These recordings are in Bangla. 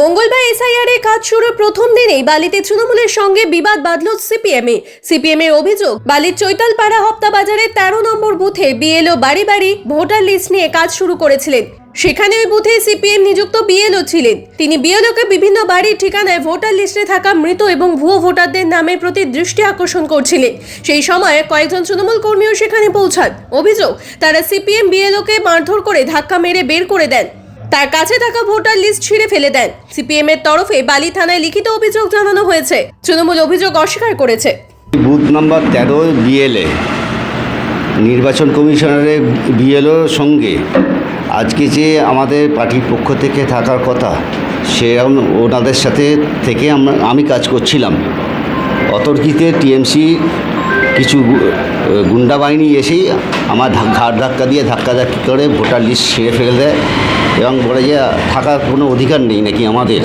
মঙ্গলবার এসআইআর এর কাজ শুরুর প্রথম দিনেই বালিতে তৃণমূলের সঙ্গে বিবাদ বাঁধল সিপিএম। সিপিএম এর অভিযোগ, বালির চৈতালপাড়া হপ্তা বাজারের তেরো নম্বর বুথে বিএলও বাড়ি বাড়ি ভোটার লিস্ট নিয়ে কাজ শুরু করেছিলেন। সেখানে ওই বুথে সিপিএম নিযুক্ত বিএলও ছিলেন। তিনি বিএলওকে বিভিন্ন বাড়ির ঠিকানায় ভোটার লিস্টে থাকা মৃত এবং ভুয়ো ভোটারদের নামের প্রতি দৃষ্টি আকর্ষণ করছিলেন। সেই সময় কয়েকজন তৃণমূল কর্মীও সেখানে পৌঁছান। অভিযোগ, তারা সিপিএম বিএলওকে মারধর করে ধাক্কা মেরে বের করে দেন। তার কাছে থাকা ভোটার লিস্ট ছিঁড়ে ফেলে দেন। সিপিএম এর তরফে বালি থানায় লিখিত অভিযোগ জানানো হয়েছে। তৃণমূল অভিযোগ অস্বীকার করেছে। বুথ নাম্বার তেরো বিএলএ নির্বাচন কমিশনারের বিএলওর সঙ্গে আজকে যে আমাদের পার্টির পক্ষ থেকে থাকার কথা সেরকম ওনাদের সাথে থেকে আমরা, আমি কাজ করছিলাম। অতর্কিতে টিএমসি কিছু গুন্ডা বাহিনী এসেই আমার ঘাড় ধাক্কা দিয়ে ধাক্কা ধাক্কি করে ভোটার লিস্ট ছিঁড়ে ফেলে দেয়। এবং বলে যে থাকার কোনো অধিকার নেই নাকি আমাদের?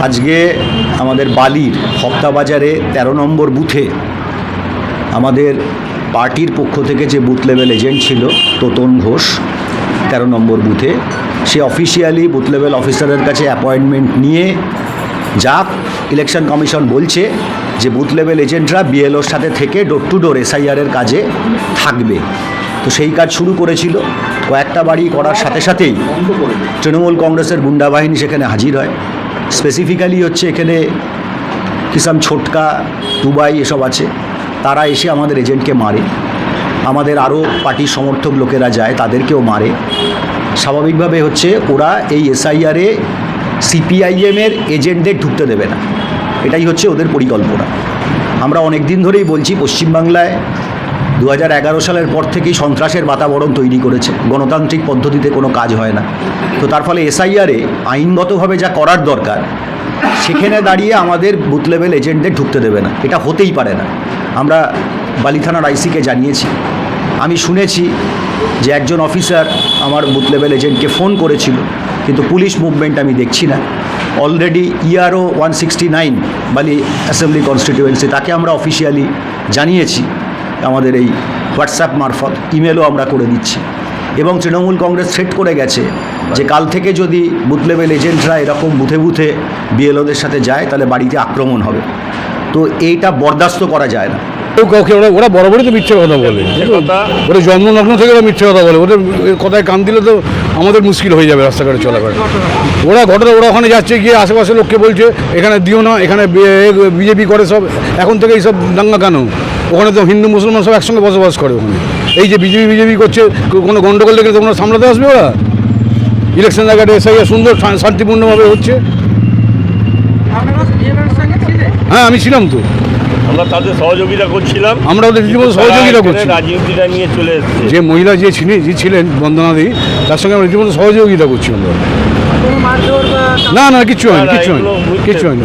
আজকে আমাদের বালির হপ্তা বাজারে তেরো নম্বর বুথে আমাদের পার্টির পক্ষ থেকে যে বুথ লেভেল এজেন্ট ছিল, তোতন ঘোষ, তেরো নম্বর বুথে, সে অফিসিয়ালি বুথ লেভেল অফিসারের কাছে অ্যাপয়েন্টমেন্ট নিয়ে যা ইলেকশন কমিশন বলছে যে বুথ লেভেল এজেন্টরা বিএলওর সাথে থেকে ডোর টু ডোর এসআইআরের কাজে থাকবে। তো সেই কাজ শুরু করেছিল। কয়েকটা বাড়ি করার সাথে সাথেই তৃণমূল কংগ্রেসের গুন্ডা বাহিনী সেখানে হাজির হয়। স্পেসিফিক্যালি হচ্ছে এখানে কিসাম ছোটকা, দুবাই এসব আছে। তারা এসে আমাদের এজেন্টকে মারে। আমাদের আরও পার্টির সমর্থক লোকেরা যায়, তাদেরকেও মারে। স্বাভাবিকভাবে হচ্ছে ওরা এই এসআইআরে সিপিআইএমের এজেন্টদের ঢুকতে দেবে না। এটাই হচ্ছে ওদের পরিকল্পনা। আমরা অনেক দিন ধরেই বলছি, পশ্চিমবাংলায় দু সালের পর থেকেই সন্ত্রাসের বাতাবরণ তৈরি করেছে। গণতান্ত্রিক পদ্ধতিতে কোনো কাজ হয় না। তো তার ফলে এসআইআরে আইনগতভাবে যা করার দরকার, সেখানে দাঁড়িয়ে আমাদের বুথ লেভেল এজেন্টদের ঢুকতে দেবে না। এটা হতেই পারে না। আমরা বালি থানার আইসিকে জানিয়েছি। আমি শুনেছি যে একজন অফিসার আমার বুথ লেভেল এজেন্টকে ফোন করেছিল, কিন্তু পুলিশ মুভমেন্ট আমি দেখছি না। Already ERO one sixty nine, Bally assembly constituency, তাকে আমরা অফিসিয়ালি জানিয়েছি। আমাদের এই হোয়াটসঅ্যাপ মারফত ইমেলও আমরা করে দিচ্ছি। এবং তৃণমূল কংগ্রেস থ্রেট করে গেছে যে কাল থেকে যদি বুথ লেভেল এজেন্টরা এরকম বুথে বুথে বিএলওদের সাথে যায় তাহলে বাড়িতে আক্রমণ হবে। তো এইটা বরদাস্ত করা যায় না। কাউকে ওরা ওরা বরাবরই তো মিথ্যে কথা বলে। ওরা জন্মলগ্ন থেকে ওরা মিথ্যে কথা বলে। ওদের কথায় কান দিলে তো আমাদের মুশকিল হয়ে যাবে রাস্তাঘাটে চলাফেরা। ওরা ঘটনা ওরা ওখানে যাচ্ছে গিয়ে আশেপাশে লোককে বলছে এখানে দিও না এখানে বিজেপি করে সব। এখন থেকে এইসব দাঙ্গা কেন ওখানে তো হিন্দু মুসলমান সব একসঙ্গে বসবাস করে ওখানে। এই যে বিজেপি বিজেপি করছে কোনো গন্ডগোল দেখলে তোমরা সামলাতে আসবে ওরা? ইলেকশন জায়গাটা এসে সুন্দর শান্তিপূর্ণভাবে হচ্ছে। হ্যাঁ আমি ছিলাম তো। আমরা তাদের সহযোগিতা করছিলাম। আমরা ওদের রীতিমতো সহযোগিতা করছি। রাজনীতিটা নিয়ে চলে এসছে। যে মহিলা যে ছিলেন যে ছিলেন বন্দনাদি তার সঙ্গে আমরা রীতিমতো সহযোগিতা করছি আমরা। না না কিচ্ছু হয়নি না, কিচ্ছু হয়নি কিচ্ছু হয়নি।